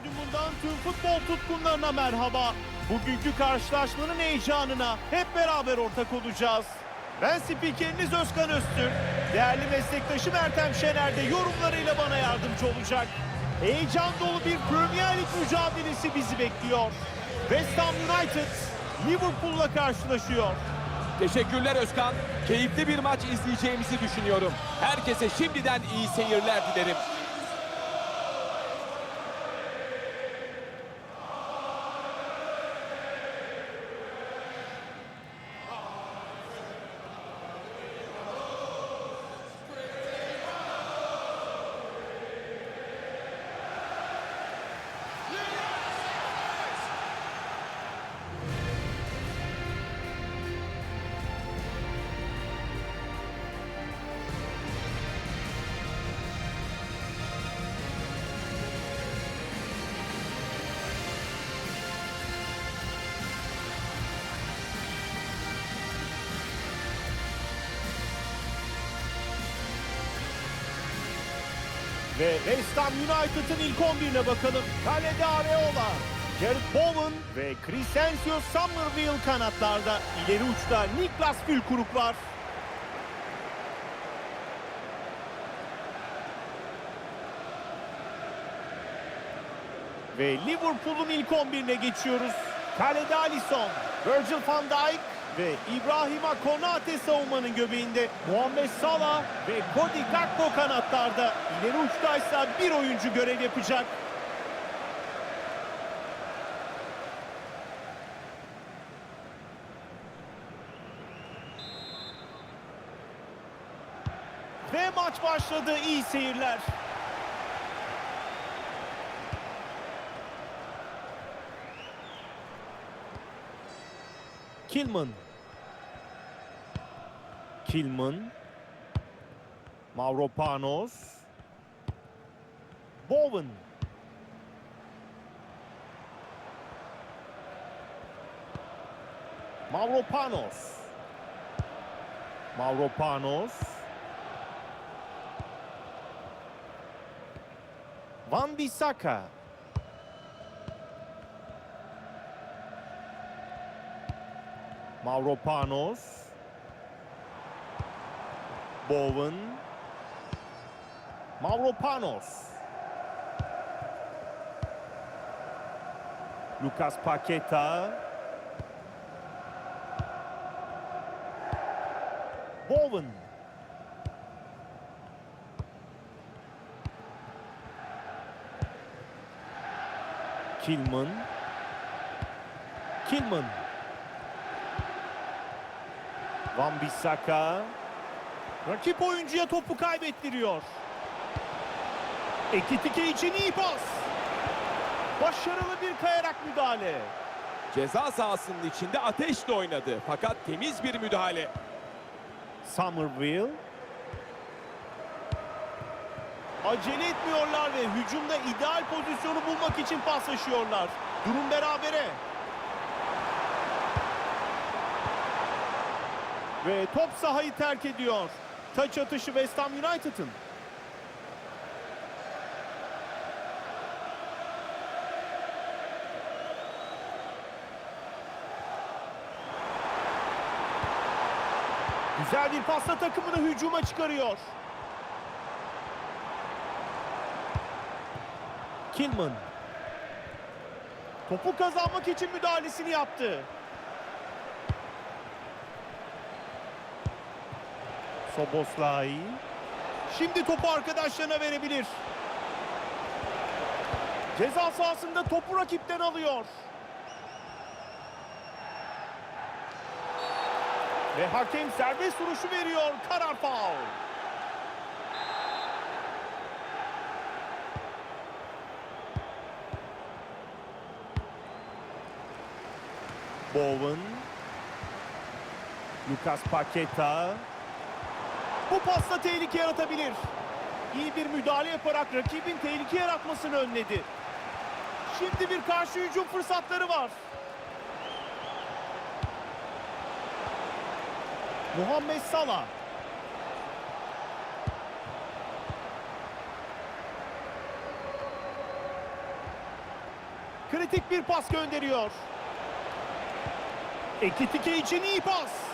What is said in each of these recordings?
Stadyumundan tüm futbol tutkunlarına merhaba. Bugünkü karşılaşmanın heyecanına hep beraber ortak olacağız. Ben spikeriniz Özkan Öztürk. Değerli meslektaşım Ertem Şener de yorumlarıyla bana yardımcı olacak. Heyecan dolu bir Premier Lig mücadelesi bizi bekliyor. West Ham United Liverpool'la karşılaşıyor. Teşekkürler Özkan. Keyifli bir maç izleyeceğimizi düşünüyorum. Herkese şimdiden iyi seyirler dilerim. West Ham United'ın ilk 11'ine bakalım. Kalede Areola, Jared Bowen ve Crescencio Somerville kanatlarda. İleri uçta Niklas Fülkuruk var. Ve Liverpool'un ilk 11'ine geçiyoruz. Kalede Alisson, Virgil van Dijk ve İbrahima Konate savunmanın göbeğinde. Muhammed Salah ve Cody Gakpo kanatlarda. İleri uçtaysa bir oyuncu görev yapacak. Ve maç başladı. İyi seyirler. Kilman. Kilman. Mavropanos. Bowen. Mavropanos. Mavropanos. Van Bissaka. Mavropanos. Bowen. Mavropanos. Lucas Paqueta. Bowen. Kilman. Kilman. Van Bissaka. Rakip oyuncuya topu kaybettiriyor. Ekitike için iyi pas. Başarılı bir kayarak müdahale. Ceza sahasının içinde ateşle oynadı. Fakat temiz bir müdahale. Somerville. Acele etmiyorlar ve hücumda ideal pozisyonu bulmak için paslaşıyorlar. Durum berabere. Ve top sahayı terk ediyor. Taç atışı West Ham United'ın. Güzel bir pasla takımını hücuma çıkarıyor. Kilman. Topu kazanmak için müdahalesini yaptı. Soboslay. Şimdi topu arkadaşlarına verebilir. Ceza sahasında topu rakipten alıyor. Ve hakem serbest vuruşu veriyor. Karar faul. Bowen. Lucas Paqueta. Bu pasta tehlike yaratabilir. İyi bir müdahale yaparak rakibin tehlike yaratmasını önledi. Şimdi bir karşı hücum fırsatları var. Muhammed Salah. kritik bir pas gönderiyor. Ekitike için iyi pas.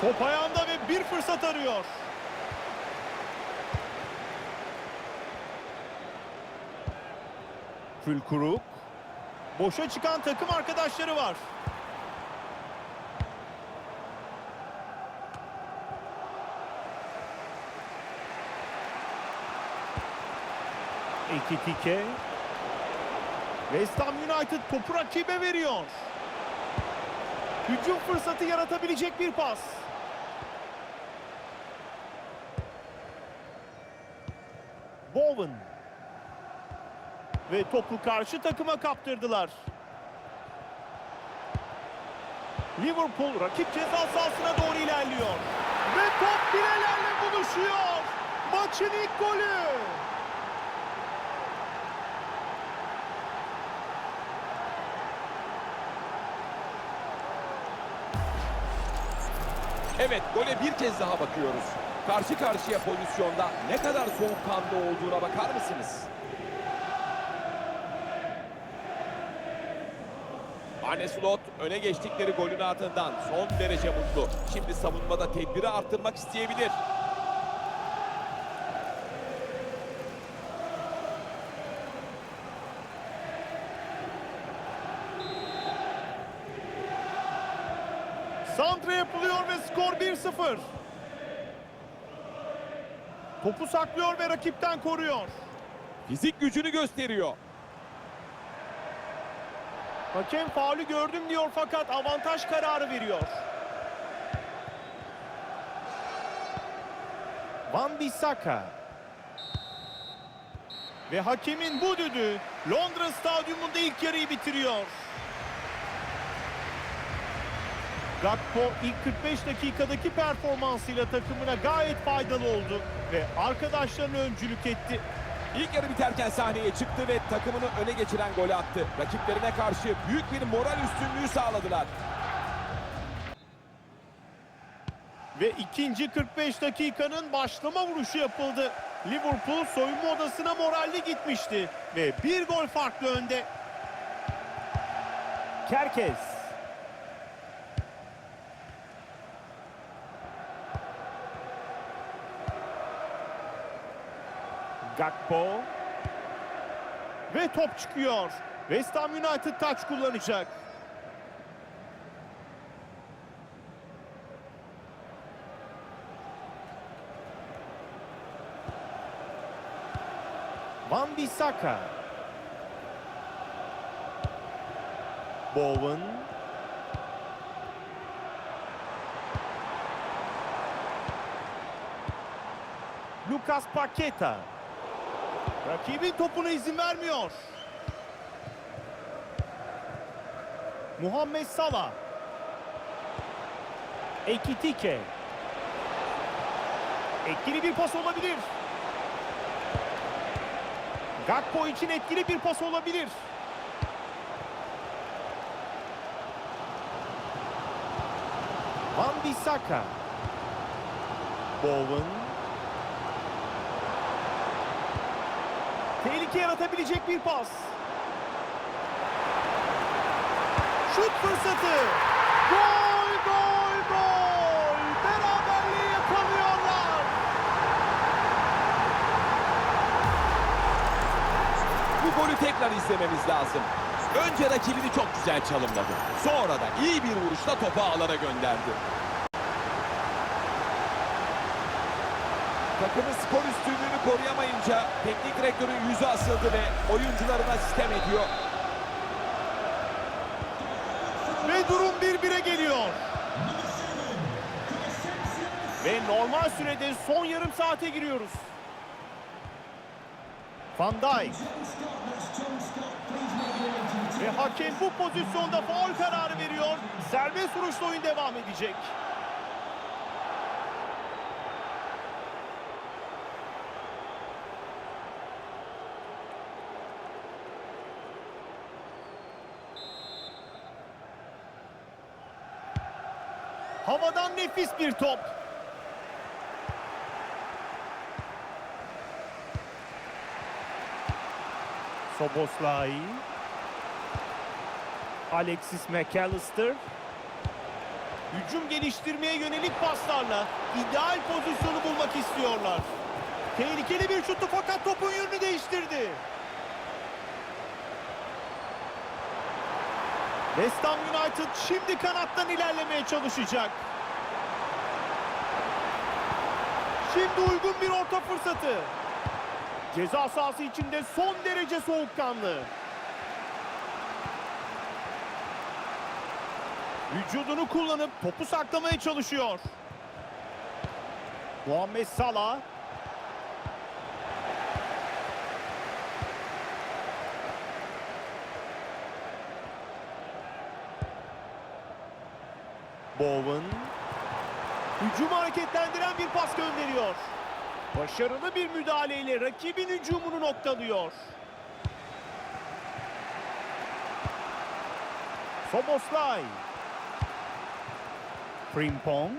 Top ayağında ve bir fırsat arıyor. Fülkuruk. Boşa çıkan takım arkadaşları var. Ekitike. West Ham United topu rakibe veriyor. Hücum fırsatı yaratabilecek bir pas. Bowen. Ve topu karşı takıma kaptırdılar. Liverpool rakip ceza sahasına doğru ilerliyor. Ve top bilelerle buluşuyor. Maçın ilk golü. Evet gole bir kez daha bakıyoruz. Karşı karşıya pozisyonda ne kadar soğukkanlı olduğuna bakar mısınız? Arne Slot öne geçtikleri golün ardından son derece mutlu. Şimdi savunmada tedbiri arttırmak isteyebilir. Santra yapılıyor ve skor 1-0. Topu saklıyor ve rakipten koruyor. Fizik gücünü gösteriyor. Hakem faulü gördüm diyor fakat avantaj kararı veriyor. Van Bissaka. Ve hakemin bu düdüğü Londra stadyumunda ilk yarıyı bitiriyor. Gakpo ilk 45 dakikadaki performansıyla takımına gayet faydalı oldu ve arkadaşlarına öncülük etti. İlk yarı biterken sahneye çıktı ve takımını öne geçiren golü attı. Rakiplerine karşı büyük bir moral üstünlüğü sağladılar. Ve ikinci 45 dakikanın başlama vuruşu yapıldı. Liverpool soyunma odasına moralli gitmişti. Ve bir gol farklı önde. Kerkez. Gakpo. Ve top çıkıyor. West Ham United taç kullanacak. Van Bissaka. Bowen. Lucas Paqueta. Rakibin topuna izin vermiyor. Muhammed Salah. Ekitike. Etkili bir pas olabilir. Gakpo için etkili bir pas olabilir. Van Bissaka. Bowen. Tehlike yaratabilecek bir pas. Şut fırsatı. Gol, gol, gol. Beraberliği yakalıyorlar. Bu golü tekrar izlememiz lazım. Önce rakibini çok güzel çalımladı. Sonra da iyi bir vuruşla topu ağlara gönderdi. Takımı skor üstünlüğünü koruyamayınca teknik direktörün yüzü asıldı ve oyuncularına sistem ediyor. Ve durum 1-1'e geliyor. Ve normal sürede son yarım saate giriyoruz. Van Dijk. Ve hakem bu pozisyonda faul kararı veriyor. Serbest vuruşla oyun devam edecek. Havadan nefis bir top. Soboslai. Alexis McAllister. Hücum geliştirmeye yönelik paslarla ideal pozisyonu bulmak istiyorlar. Tehlikeli bir şuttu fakat topun yönünü değiştirdi. West Ham United şimdi kanattan ilerlemeye çalışacak. Şimdi uygun bir orta fırsatı. Ceza sahası içinde son derece soğukkanlı. Vücudunu kullanıp topu saklamaya çalışıyor. Muhammed Salah. Bowen. Hücumu hareketlendiren bir pas gönderiyor. Başarılı bir müdahaleyle rakibin hücumunu noktalıyor. Soboslay. Frimpong.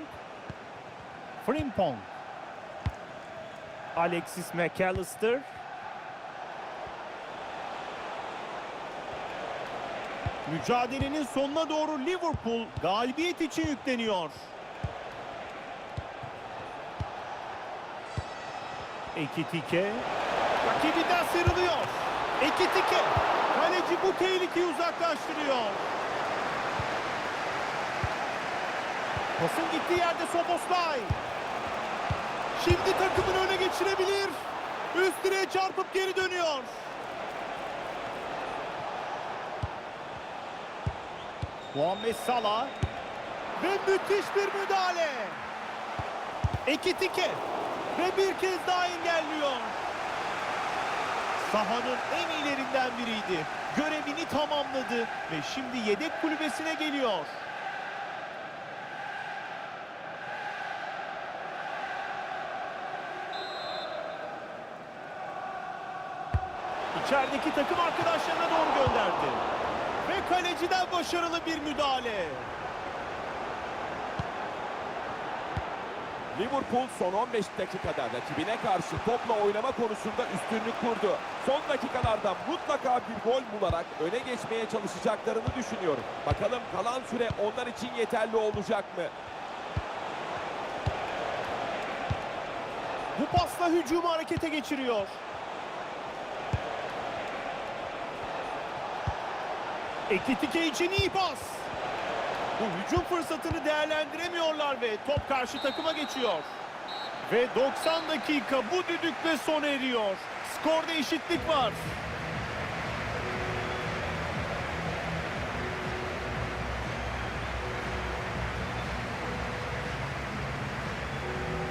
Frimpong. Alexis McAllister. Mücadelenin sonuna doğru Liverpool galibiyet için yükleniyor. Ekitike rakibinden sıyrılıyor. Ekitike kaleci bu tehlikeyi uzaklaştırıyor. Pasın gittiği yerde Soboslay. Şimdi takımın öne geçirebilir. Üst direğe çarpıp geri dönüyor. Muhammed Salah ve müthiş bir müdahale. Ekitike ve bir kez daha engelliyor. Sahanın en iyilerinden biriydi. Görevini tamamladı ve şimdi yedek kulübesine geliyor. İçerideki takım arkadaşlarına doğru gönderdi. Ve kaleciden başarılı bir müdahale. Liverpool son 15 dakikada rakibine karşı topla oynama konusunda üstünlük kurdu. Son dakikalarda mutlaka bir gol bularak öne geçmeye çalışacaklarını düşünüyorum. Bakalım kalan süre onlar için yeterli olacak mı? Bu pasla hücumu harekete geçiriyor. Ekitike için iyi pas. Bu hücum fırsatını değerlendiremiyorlar ve top karşı takıma geçiyor. Ve 90 dakika bu düdükle sona eriyor. Skorda eşitlik var.